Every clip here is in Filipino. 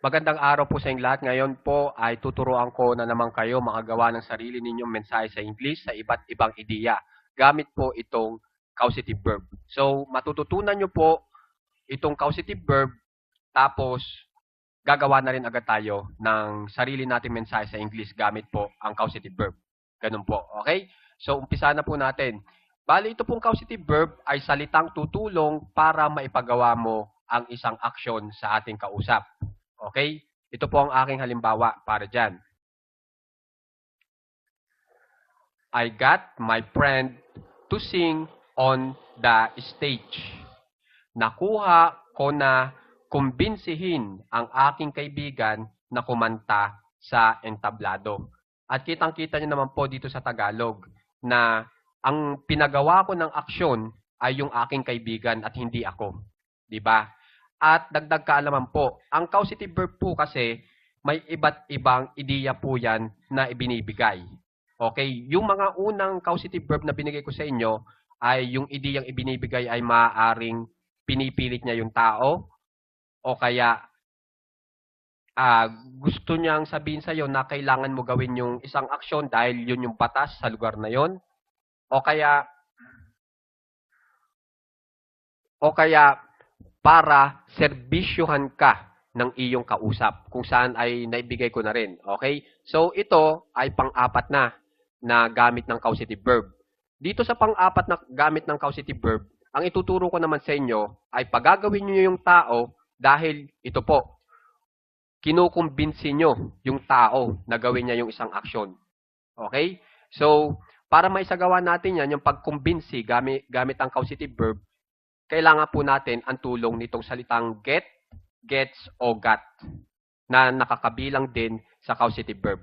Magandang araw po sa inyong lahat. Ngayon po ay tuturuan ko na naman kayo makagawa ng sarili ninyong mensahe sa English sa iba't ibang ideya. Gamit po itong causative verb. So, matututunan nyo po itong causative verb, tapos gagawa na rin agad tayo ng sarili nating mensahe sa English gamit po ang causative verb. Ganun po. Okay? So, umpisa na po natin. Bali, ito pong causative verb ay salitang tutulong para maipagawa mo ang isang aksyon sa ating kausap. Okay? Ito po ang aking halimbawa para dyan. I got my friend to sing on the stage. Nakuha ko na kumbinsihin ang aking kaibigan na kumanta sa entablado. At kitang-kita niyo naman po dito sa Tagalog na ang pinagawa ko ng aksyon ay yung aking kaibigan at hindi ako. 'Di ba? At dagdag kaalaman po, ang causative verb po kasi may iba't ibang ideya po yan na ibinibigay. Okay? Yung mga unang causative verb na binigay ko sa inyo ay yung ideyang ibinibigay ay maaaring pinipilit niya yung tao o kaya ah, gusto niyang sabihin sa iyo na kailangan mo gawin yung isang aksyon dahil yun yung batas sa lugar na yon o kaya o kaya para serbisyuhan ka ng iyong kausap kung saan ay naibigay ko na rin. Okay? So ito ay pang-apat na na gamit ng causative verb. Dito sa pang-apat na gamit ng causative verb, ang ituturo ko naman sa inyo ay pagagawin niyo yung tao dahil ito po, kinukumbinsi nyo yung tao na gawin niya yung isang aksyon. Okay? So, para maisagawa natin yan, yung pagkumbinsi gamit, gamit ang causative verb, kailangan po natin ang tulong nitong salitang get, gets, o got na nakakabilang din sa causative verb.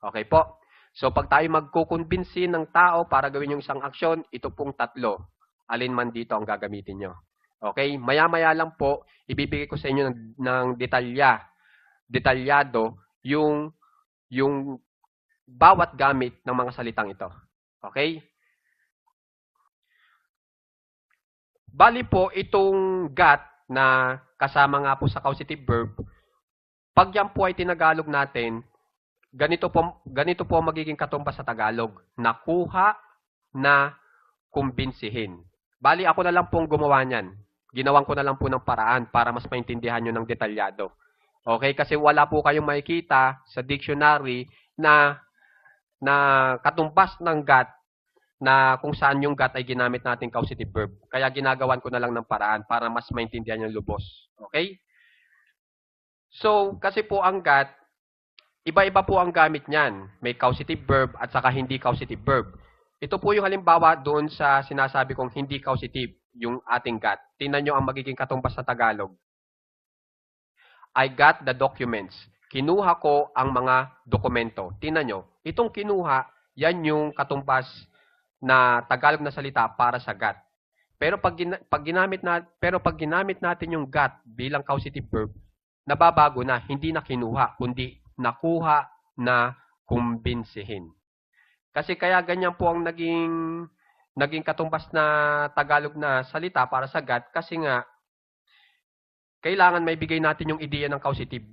Okay po? So, pag tayo magkukumbinsi ng tao para gawin yung isang aksyon, ito pong tatlo. Alin man dito ang gagamitin nyo. Okay? Maya-maya lang po, ibibigay ko sa inyo ng, ng detalya, detalyado yung, yung bawat gamit ng mga salitang ito. Okay? Bali po, itong got na kasama nga po sa causative verb, pag yan po ay tinagalog natin, ganito po, ganito po magiging katumbas sa Tagalog. Nakuha na kumbinsihin. Bali, ako na lang pong gumawa niyan. Ginawan ko na lang po ng paraan para mas maintindihan nyo ng detalyado. Okay? Kasi wala po kayong makikita sa dictionary na na katumbas ng got na kung saan yung got ay ginamit natin causative verb. Kaya ginagawan ko na lang ng paraan para mas maintindihan yung lubos. Okay? So, kasi po ang got, iba-iba po ang gamit niyan. May causative verb at saka hindi causative verb. Ito po yung halimbawa doon sa sinasabi kong hindi causative, yung ating got. Tingnan nyo ang magiging katumbas sa Tagalog. I got the documents. Kinuha ko ang mga dokumento. Tingnan nyo, itong kinuha, yan yung katumbas na Tagalog na salita para sa got. Pero pag, pag ginamit na pero pag ginamit natin yung got bilang causative verb, nababago na hindi na kinuha kundi nakuha na kumbinsihin. Kasi kaya ganyan po ang naging naging katumbas na Tagalog na salita para sa got kasi nga kailangan may bigay natin yung ideya ng causative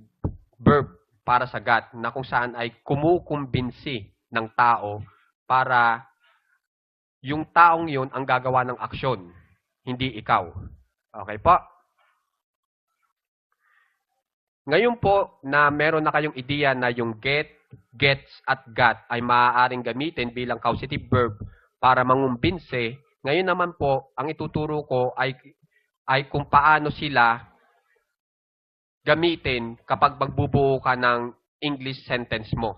verb para sa got na kung saan ay kumukumbinsi ng tao para yung taong yun ang gagawa ng aksyon, hindi ikaw. Okay po? Ngayon po na meron na kayong ideya na yung get, gets at got ay maaaring gamitin bilang causative verb para mangumbinse, ngayon naman po, ang ituturo ko ay, ay kung paano sila gamitin kapag magbubuo ka ng English sentence mo.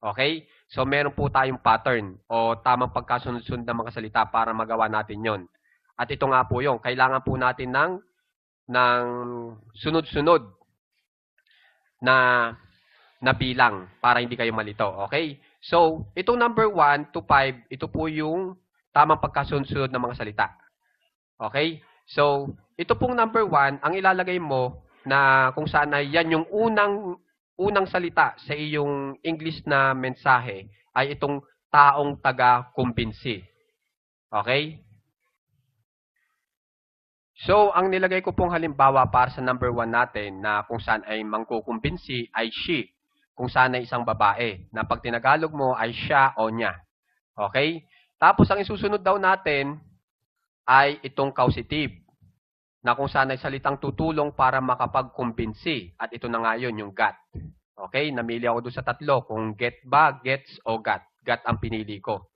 Okay? So, meron po tayong pattern o tamang pagkasunod-sunod ng mga salita para magawa natin yon. At ito nga po yung, kailangan po natin ng, ng sunod-sunod na, na bilang para hindi kayo malito. Okay? So, itong number 1 to 5, ito po yung tamang pagkasunod-sunod ng mga salita. Okay? So, ito pong number 1, ang ilalagay mo na kung saan yan yung unang unang salita sa iyong English na mensahe ay itong taong taga-kumbinsi. Okay? So, ang nilagay ko pong halimbawa para sa number 1 natin na kung saan ay mangkukumbinsi ay she. Kung saan ay isang babae. Na pag tinagalog mo ay siya o niya. Okay? Tapos, ang isusunod daw natin ay itong causative. Na kung saan ay salitang tutulong para makapagkumbinsi. At ito na nga yun, yung got. Okay? Namili ako doon sa tatlo. Kung get ba, gets o got. Got ang pinili ko.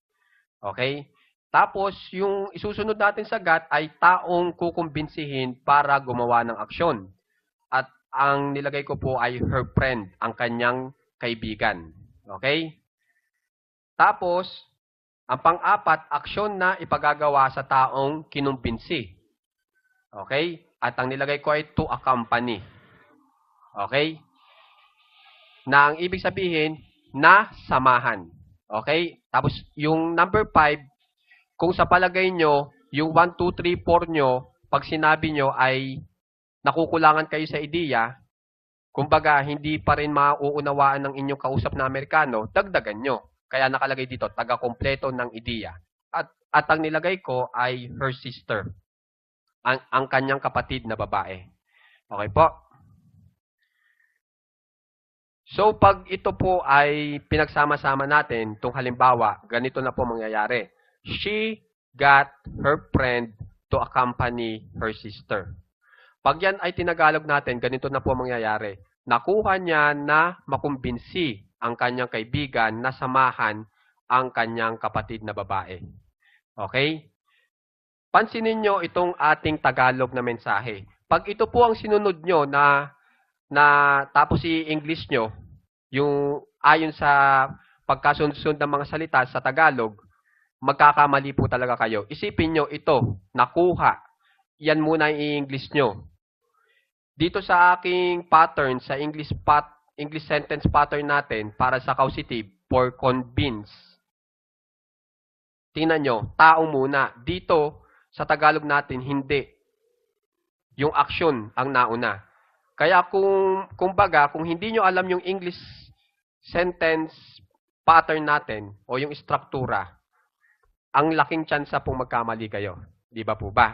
Okay? Tapos, yung isusunod natin sa GAT ay taong kukumbinsihin para gumawa ng aksyon. At ang nilagay ko po ay her friend, ang kanyang kaibigan. Okay? Tapos, ang pang-apat, aksyon na ipagagawa sa taong kinumbinsi. Okay? At ang nilagay ko ay to accompany. Okay? Na ang ibig sabihin, na samahan. Okay? Tapos, yung number 5, kung sa palagay nyo, yung 1, 2, 3, 4 nyo, pag sinabi nyo ay nakukulangan kayo sa ideya, kumbaga, hindi pa rin mauunawaan ng inyong kausap na Amerikano, dagdagan nyo. Kaya nakalagay dito, taga-kompleto ng ideya. At, at ang nilagay ko ay her sister, ang, ang kanyang kapatid na babae. Okay po? So, pag ito po ay pinagsama-sama natin, itong halimbawa, ganito na po mangyayari she got her friend to accompany her sister. Pag yan ay tinagalog natin, ganito na po mangyayari. Nakuha niya na makumbinsi ang kanyang kaibigan na samahan ang kanyang kapatid na babae. Okay? Pansinin nyo itong ating Tagalog na mensahe. Pag ito po ang sinunod nyo na, na tapos i-English nyo, yung ayon sa pagkasunod ng mga salita sa Tagalog, magkakamali po talaga kayo. Isipin nyo ito, nakuha. Yan muna i-English nyo. Dito sa aking pattern, sa English pat, English sentence pattern natin para sa causative for convince. Tingnan nyo, tao muna. Dito, sa Tagalog natin, hindi. Yung action ang nauna. Kaya kung, kung baga, kung hindi nyo alam yung English sentence pattern natin o yung struktura, ang laking tsansa pong magkamali kayo. Di ba po ba?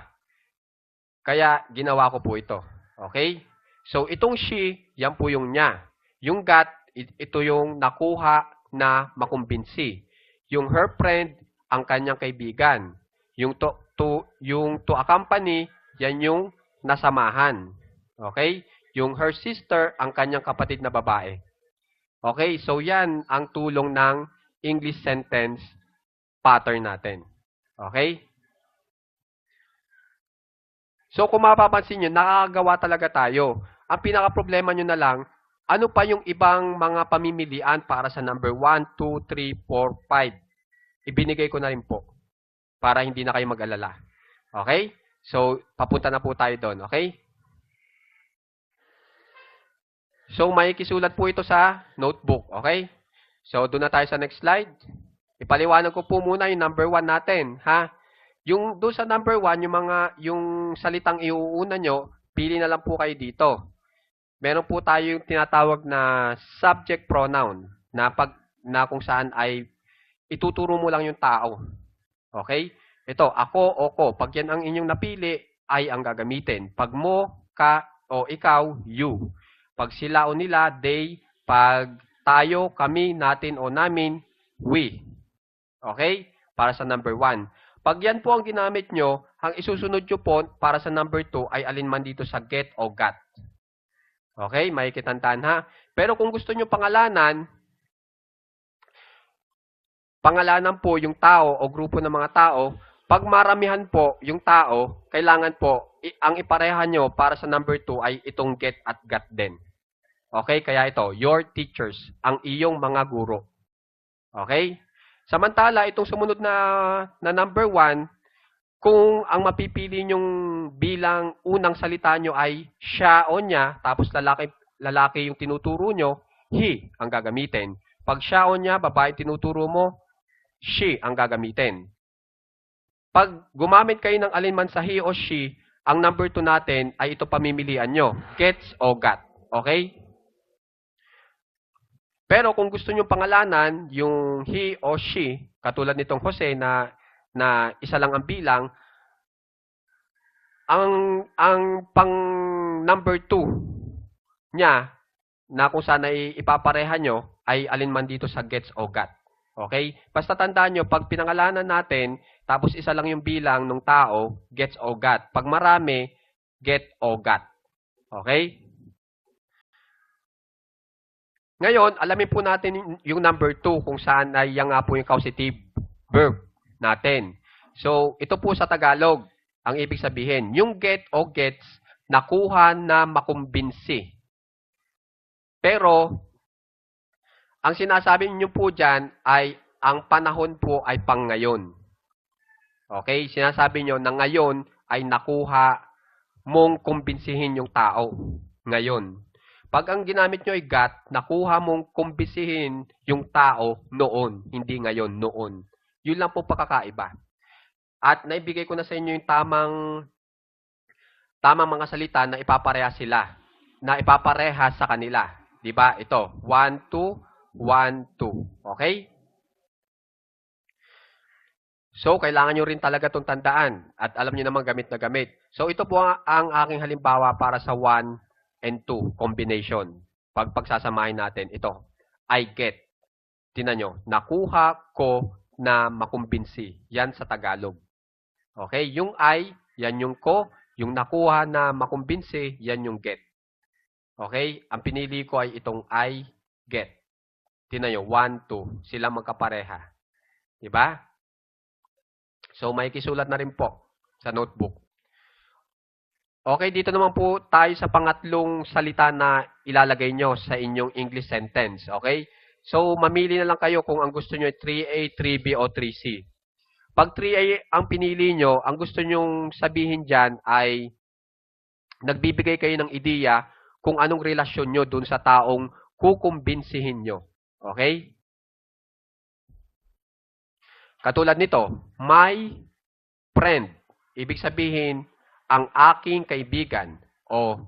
Kaya ginawa ko po ito. Okay? So itong she, yan po yung niya. Yung got, ito yung nakuha na makumbinsi. Yung her friend, ang kanyang kaibigan. Yung to, to, yung to accompany, yan yung nasamahan. Okay? Yung her sister, ang kanyang kapatid na babae. Okay? So yan ang tulong ng English sentence pattern natin. Okay? So, kung mapapansin nyo, nakakagawa talaga tayo. Ang pinaka-problema nyo na lang, ano pa yung ibang mga pamimilian para sa number 1, 2, 3, 4, 5? Ibinigay ko na rin po para hindi na kayo mag-alala. Okay? So, papunta na po tayo doon. Okay? So, may kisulat po ito sa notebook. Okay? So, doon na tayo sa next slide. Ipaliwanag ko po muna yung number one natin, ha? Yung doon sa number one, yung mga, yung salitang iuuna nyo, pili na lang po kayo dito. Meron po tayo yung tinatawag na subject pronoun, na pag, na kung saan ay ituturo mo lang yung tao. Okay? Ito, ako o ko. Pag yan ang inyong napili, ay ang gagamitin. Pag mo, ka, o ikaw, you. Pag sila o nila, they. Pag tayo, kami, natin o namin, we. Okay? Para sa number 1. Pag yan po ang ginamit nyo, ang isusunod nyo po para sa number 2 ay alinman dito sa get o got. Okay? May kitantan ha? Pero kung gusto nyo pangalanan, pangalanan po yung tao o grupo ng mga tao, pag maramihan po yung tao, kailangan po, ang iparehan nyo para sa number 2 ay itong get at got din. Okay? Kaya ito, your teachers, ang iyong mga guro. Okay? Samantala, itong sumunod na, na number 1, kung ang mapipili nyong bilang unang salita nyo ay siya o niya, tapos lalaki, lalaki yung tinuturo nyo, he ang gagamitin. Pag siya o niya, babae tinuturo mo, she ang gagamitin. Pag gumamit kayo ng alinman sa he o she, ang number 2 natin ay ito pamimilian nyo, gets o got. Okay? Pero kung gusto nyo pangalanan, yung he o she, katulad nitong Jose na, na isa lang ang bilang, ang ang pang number 2 niya na kung saan ay ipapareha nyo ay alinman dito sa gets o got. Okay? Basta tandaan nyo, pag pinangalanan natin, tapos isa lang yung bilang ng tao, gets o got. Pag marami, get o got. Okay? Ngayon, alamin po natin yung number 2 kung saan ay yan nga po yung causative verb natin. So, ito po sa Tagalog, ang ibig sabihin, yung get o gets, nakuha na makumbinsi. Pero, ang sinasabi niyo po dyan ay ang panahon po ay pang ngayon. Okay? Sinasabi niyo na ngayon ay nakuha mong kumbinsihin yung tao. Ngayon. Pag ang ginamit nyo ay got, nakuha mong kumbinsihin yung tao noon, hindi ngayon, noon. Yun lang po pakakaiba. At naibigay ko na sa inyo yung tamang tamang mga salita na ipapareha sila, na ipapareha sa kanila. 'Di ba? Ito, 1 2 1 2. Okay? So, kailangan nyo rin talaga itong tandaan at alam nyo naman gamit na gamit. So, ito po ang, aking halimbawa para sa 1 and 2 combination. Pag pagsasamahin natin, ito, I get. Tinan nyo, nakuha ko na makumbinsi. Yan sa Tagalog. Okay, yung I, yan yung ko. Yung nakuha na makumbinsi, yan yung get. Okay, ang pinili ko ay itong I get. Tinan nyo, 1, 2. Sila magkapareha. Diba? So, may kisulat na rin po sa notebook. Okay, dito naman po tayo sa pangatlong salita na ilalagay nyo sa inyong English sentence. Okay? So, mamili na lang kayo kung ang gusto nyo ay 3A, 3B, o 3C. Pag 3A ang pinili nyo, ang gusto nyong sabihin dyan ay nagbibigay kayo ng ideya kung anong relasyon nyo dun sa taong kukumbinsihin nyo. Okay? Katulad nito, my friend. Ibig sabihin, ang aking kaibigan o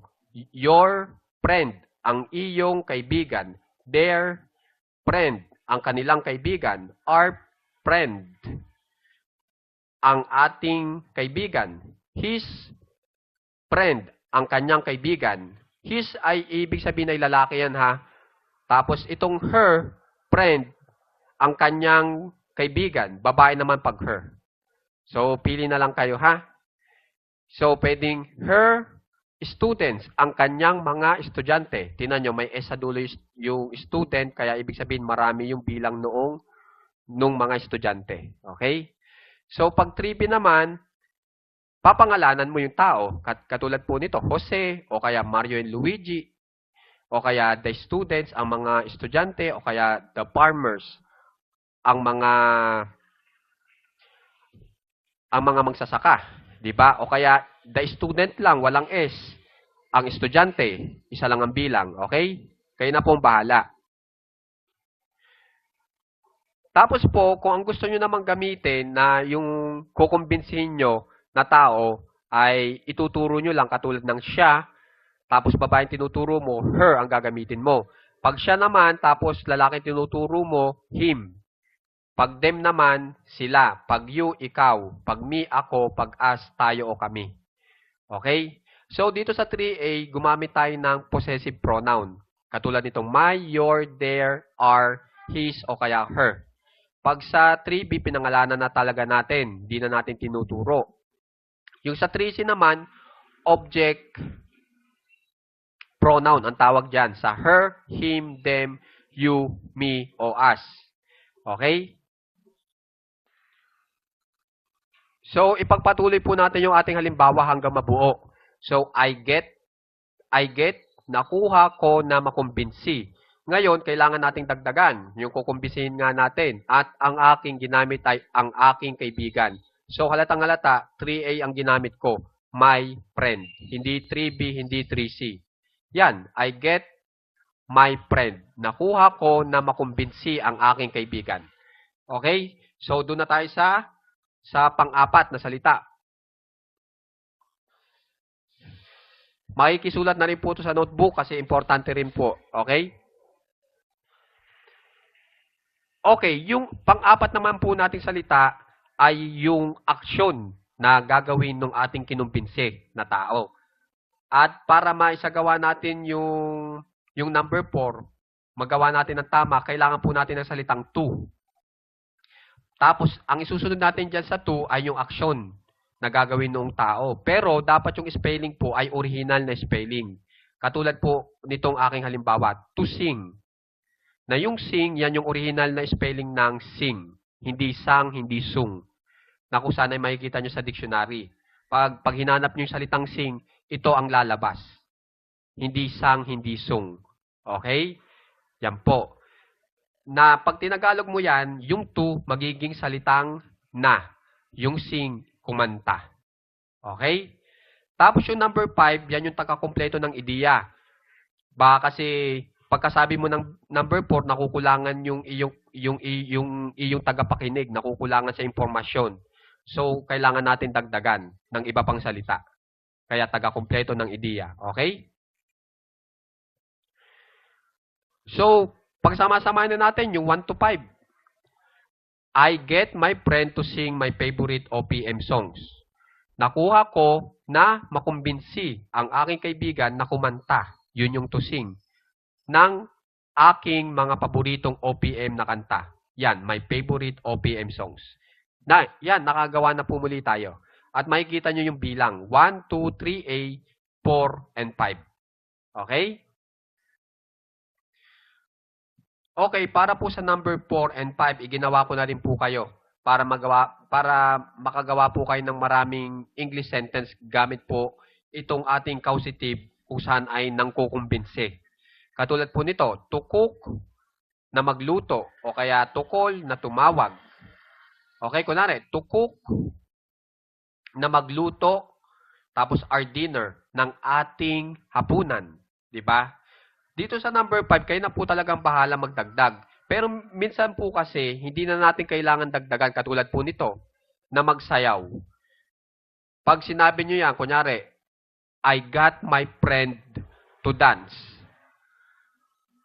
your friend, ang iyong kaibigan, their friend, ang kanilang kaibigan, our friend, ang ating kaibigan, his friend, ang kanyang kaibigan. His ay ibig sabihin ay lalaki yan ha. Tapos itong her friend, ang kanyang kaibigan, babae naman pag her. So, pili na lang kayo, ha? So, pwedeng her students, ang kanyang mga estudyante. Tinan nyo, may S sa dulo yung student, kaya ibig sabihin marami yung bilang noong nung mga estudyante. Okay? So, pag 3B naman, papangalanan mo yung tao. Kat katulad po nito, Jose, o kaya Mario and Luigi, o kaya the students, ang mga estudyante, o kaya the farmers, ang mga ang mga magsasaka, 'di ba? O kaya the student lang, walang S. Ang estudyante, isa lang ang bilang, okay? Kayo na po ang bahala. Tapos po, kung ang gusto nyo namang gamitin na yung kukumbinsihin nyo na tao ay ituturo nyo lang katulad ng siya, tapos babaeng tinuturo mo, her ang gagamitin mo. Pag siya naman, tapos lalaki tinuturo mo, him. Pag them naman, sila. Pag you, ikaw. Pag me, ako. Pag us, tayo o kami. Okay? So, dito sa 3A, gumamit tayo ng possessive pronoun. Katulad nitong my, your, their, are, his, o kaya her. Pag sa 3B, pinangalanan na talaga natin. Hindi na natin tinuturo. Yung sa 3C naman, object pronoun ang tawag dyan. Sa her, him, them, you, me, o us. Okay? So, ipagpatuloy po natin yung ating halimbawa hanggang mabuo. So, I get, I get, nakuha ko na makumbinsi. Ngayon, kailangan nating dagdagan yung kukumbisihin nga natin. At ang aking ginamit ay ang aking kaibigan. So, halatang halata, 3A ang ginamit ko. My friend. Hindi 3B, hindi 3C. Yan, I get my friend. Nakuha ko na makumbinsi ang aking kaibigan. Okay? So, doon na tayo sa sa pang-apat na salita. Makikisulat na rin po ito sa notebook kasi importante rin po. Okay? Okay, yung pang-apat naman po nating salita ay yung aksyon na gagawin ng ating kinumbinsi na tao. At para maisagawa natin yung, yung number 4, magawa natin ng tama, kailangan po natin ng salitang to. Tapos, ang isusunod natin dyan sa to ay yung action na gagawin ng tao. Pero, dapat yung spelling po ay original na spelling. Katulad po nitong aking halimbawa, to sing. Na yung sing, yan yung original na spelling ng sing. Hindi sang, hindi sung. Na kung saan ay makikita nyo sa dictionary. Pag, pag hinanap nyo yung salitang sing, ito ang lalabas. Hindi sang, hindi sung. Okay? Yan po. Na pag tinagalog mo yan, yung to magiging salitang na. Yung sing, kumanta. Okay? Tapos yung number 5, yan yung tagakompleto ng ideya. Baka kasi pagkasabi mo ng number 4, nakukulangan yung iyong yung yung iyong tagapakinig, nakukulangan sa impormasyon. So kailangan natin dagdagan ng iba pang salita. Kaya tagakompleto ng ideya, okay? So, pagsama-samahin na natin yung 1 to 5. I get my friend to sing my favorite OPM songs. Nakuha ko na makumbinsi ang aking kaibigan na kumanta. Yun yung to sing. Ng aking mga paboritong OPM na kanta. Yan, my favorite OPM songs. Na, yan, nakagawa na po muli tayo. At makikita nyo yung bilang. 1, 2, 3A, 4, and 5. Okay? Okay, para po sa number 4 and 5, iginawa ko na rin po kayo para magawa para makagawa po kayo ng maraming English sentence gamit po itong ating causative kung saan ay nangkukumbinsi. Katulad po nito, to cook na magluto o kaya to call na tumawag. Okay, kunwari, to cook na magluto tapos our dinner ng ating hapunan, di ba? Dito sa number 5, kayo na po talagang bahala magdagdag. Pero minsan po kasi, hindi na natin kailangan dagdagan katulad po nito, na magsayaw. Pag sinabi nyo yan, kunyari, I got my friend to dance.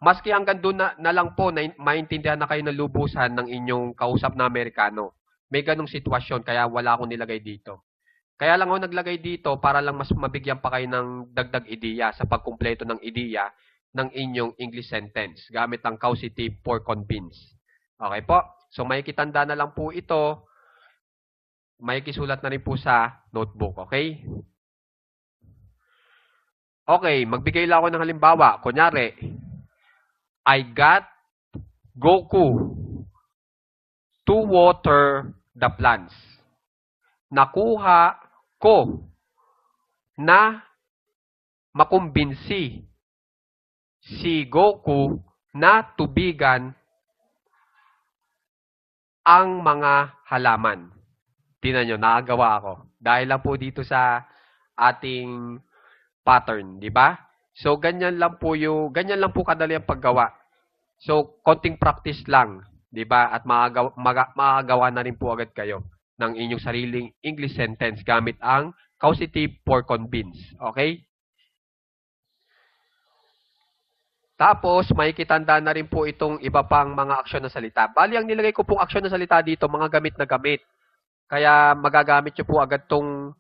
Maski hanggang doon na, na lang po, na, maintindihan na kayo na lubusan ng inyong kausap na Amerikano. May ganong sitwasyon, kaya wala akong nilagay dito. Kaya lang ako naglagay dito para lang mas mabigyan pa kayo ng dagdag ideya sa pagkumpleto ng ideya ng inyong English sentence gamit ang causative for convince. Okay po? So, may kitanda na lang po ito. May kisulat na rin po sa notebook. Okay? Okay, magbigay lang ako ng halimbawa. Kunyari, I got Goku to water the plants. Nakuha ko na makumbinsi si Goku na tubigan ang mga halaman. Tingnan nyo, nakagawa ako. Dahil lang po dito sa ating pattern, di ba? So, ganyan lang po yung, ganyan lang po kadali ang paggawa. So, konting practice lang, di ba? At makagawa, maga, makagawa na rin po agad kayo ng inyong sariling English sentence gamit ang causative for convince. Okay? Tapos, may kitanda na rin po itong iba pang mga aksyon na salita. Bali, ang nilagay ko pong aksyon na salita dito, mga gamit na gamit. Kaya magagamit nyo po agad tong,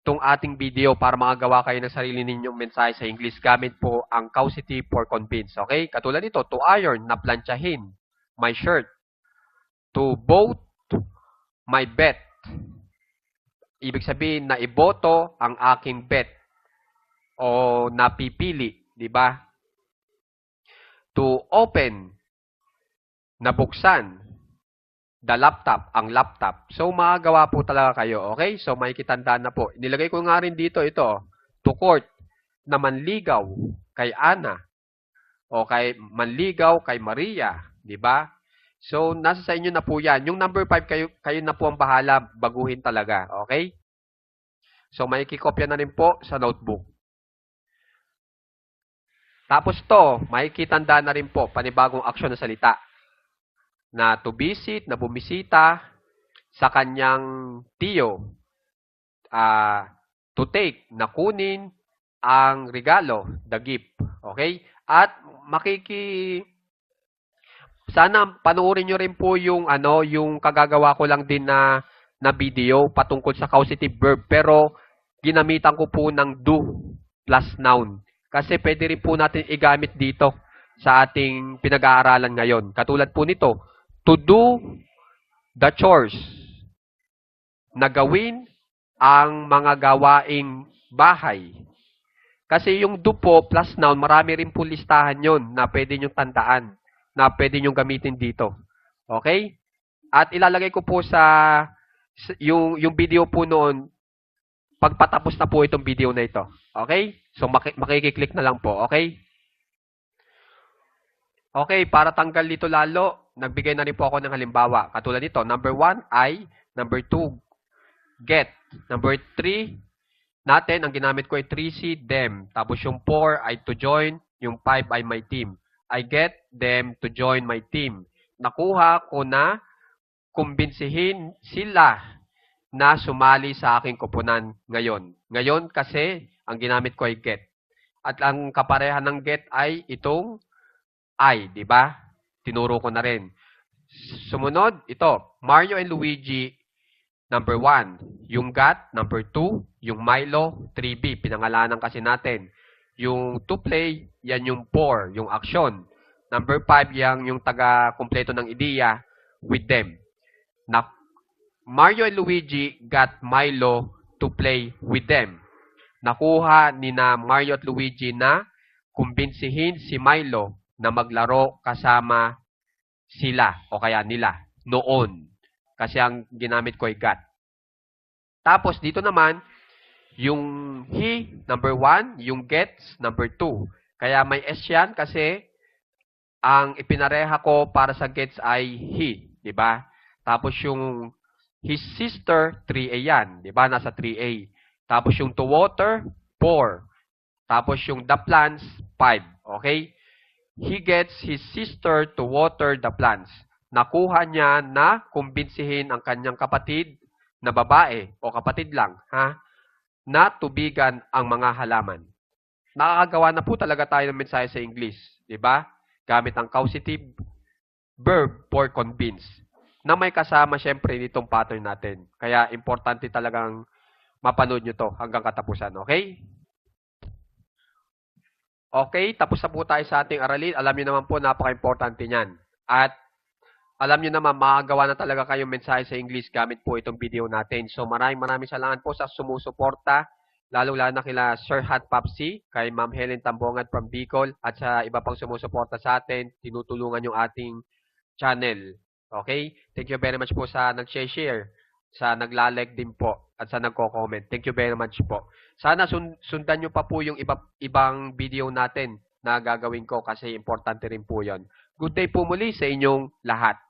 tong ating video para makagawa kayo ng sarili ninyong mensahe sa English gamit po ang causative for convince. Okay? Katulad nito, to iron, na planchahin, my shirt. To vote, my bet. Ibig sabihin na iboto ang aking bet o napipili, di ba? to open, nabuksan, the laptop, ang laptop. So, makagawa po talaga kayo, okay? So, may kitandaan na po. Nilagay ko nga rin dito, ito, to court, na manligaw kay Ana, o kay manligaw kay Maria, di ba? So, nasa sa inyo na po yan. Yung number 5, kayo, kayo na po ang bahala, baguhin talaga, okay? So, may kikopya na rin po sa notebook. Tapos to, makikitanda na rin po, panibagong aksyon na salita. Na to visit, na bumisita sa kanyang tiyo. Uh, to take, na kunin ang regalo, the gift. Okay? At makiki... Sana panoorin nyo rin po yung ano, yung kagagawa ko lang din na na video patungkol sa causative verb pero ginamitan ko po ng do plus noun. Kasi pwede rin po natin igamit dito sa ating pinag-aaralan ngayon. Katulad po nito, to do the chores. Na gawin ang mga gawaing bahay. Kasi yung do po plus noun, marami rin po listahan yon na pwede nyo tandaan, na pwede nyo gamitin dito. Okay? At ilalagay ko po sa, yung, yung video po noon, pagpatapos na po itong video na ito. Okay? So, maki- makikiclick na lang po. Okay? Okay, para tanggal dito lalo, nagbigay na rin po ako ng halimbawa. Katulad nito, number 1, I. Number 2, get. Number 3, natin, ang ginamit ko ay 3C, them. Tapos yung 4 ay to join, yung 5 ay my team. I get them to join my team. Nakuha ko na kumbinsihin sila na sumali sa aking kupunan ngayon. Ngayon kasi, ang ginamit ko ay get. At ang kaparehan ng get ay itong I, di ba? Tinuro ko na rin. Sumunod, ito, Mario and Luigi, number 1. Yung GAT, number 2. Yung Milo, 3B. Pinangalanan kasi natin. Yung to play, yan yung 4, yung action. Number 5, yan yung taga-kumpleto ng ideya with them. Na, Mario and Luigi got Milo to play with them. Nakuha ni na Mario at Luigi na kumbinsihin si Milo na maglaro kasama sila o kaya nila noon. Kasi ang ginamit ko ay got. Tapos dito naman, yung he, number one, yung gets, number two. Kaya may S yan kasi ang ipinareha ko para sa gets ay he, di ba? Tapos yung his sister, 3A yan, di ba? Nasa 3A. Tapos yung to water, 4. Tapos yung the plants, 5. Okay? He gets his sister to water the plants. Nakuha niya na kumbinsihin ang kanyang kapatid na babae o kapatid lang, ha? Na tubigan ang mga halaman. Nakakagawa na po talaga tayo ng mensahe sa English, di ba? Gamit ang causative verb for convince na may kasama syempre nitong pattern natin. Kaya importante talagang mapanood nyo to hanggang katapusan, okay? Okay, tapos na po tayo sa ating aralin. Alam niyo naman po, napaka-importante niyan. At alam niyo naman, makagawa na talaga kayong mensahe sa English gamit po itong video natin. So maraming maraming salamat po sa sumusuporta, lalo-lalo na kila Sir Hat Popsi, kay Ma'am Helen Tambongan from Bicol, at sa iba pang sumusuporta sa atin, tinutulungan yung ating channel. Okay? Thank you very much po sa nag-share, sa nagla-like din po, at sa nagko-comment. Thank you very much po. Sana sun- sundan nyo pa po yung iba, ibang video natin na gagawin ko kasi importante rin po yon. Good day po muli sa inyong lahat.